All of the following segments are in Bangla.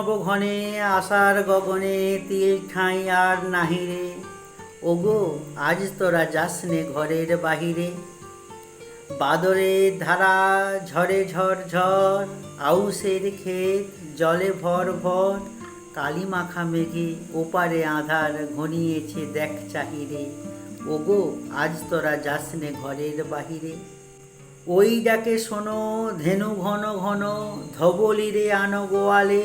নবঘনে আশার গগনে তিল ঠাঁই আর নাহিরে ওগো, আজ তোরা যাসনে ঘরের বাহিরে। বাদরে ধারা ঝড়ে ঝড় ঝড় আউসের ক্ষেত জলে ভর ভর, কালী মাখা মেঘে ওপারে আধার ঘনিয়েছে দেখ চাহিরে। ওগো, আজ তোরা যাসনে ঘরের বাহিরে। ওই ডাকে শোনো, ধেনু ঘন ঘন, ধবলিরে আনো গোয়ালে।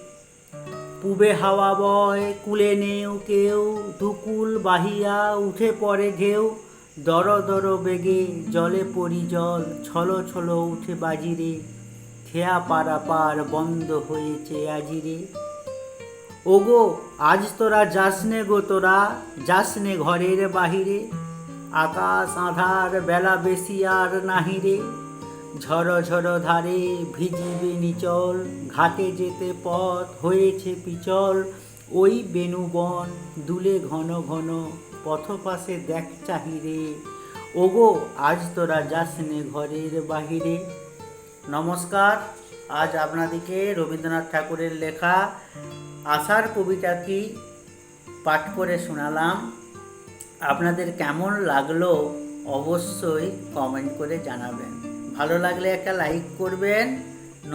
পুবে হাওয়া বয়, কুলে নেও কেউ, ধুকুল বাহিয়া উঠে পড়ে ঢেউ। দর দর বেগে জলে পড়ি জল, ছলো ছলো উঠে বাজিরে খেয়া পারাপার বন্ধ হয়েছে আজিরে। ওগো, আজ তোরা যাসনে গো তোরা যাসনে ঘরের বাহিরে। আকাশ আধার বেলা বেশি আর নাহিরে। ঝড় ঝড় ধারে ভিজিবে নিচল, ঘাটে যেতে পথ হয়েছে পিচল। ওই বেনুবন দুলে ঘন ঘন পথ পাশে দেখ চাহিরে। ওগো, আজ তোরা যাসনে ঘরের বাহিরে। নমস্কার, আজ আপনাদেরকে রবীন্দ্রনাথ ঠাকুরের লেখা আশার কবিতাটি পাঠ করে শোনালাম। আপনাদের কেমন লাগল অবশ্যই কমেন্ট করে জানাবেন। ভালো লাগলে একটা লাইক করবেন,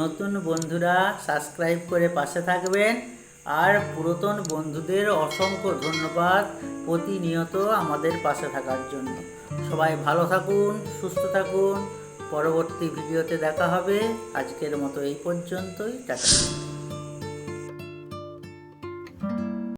নতুন বন্ধুরা সাবস্ক্রাইব করে পাশে থাকবেন, আর পুরাতন বন্ধুদের অসংখ্য ধন্যবাদ প্রতিনিয়ত আমাদের পাশে থাকার জন্য। সবাই ভালো থাকুন, সুস্থ থাকুন, পরবর্তী ভিডিওতে দেখা হবে। আজকের মতো এই পর্যন্তই, টাটা।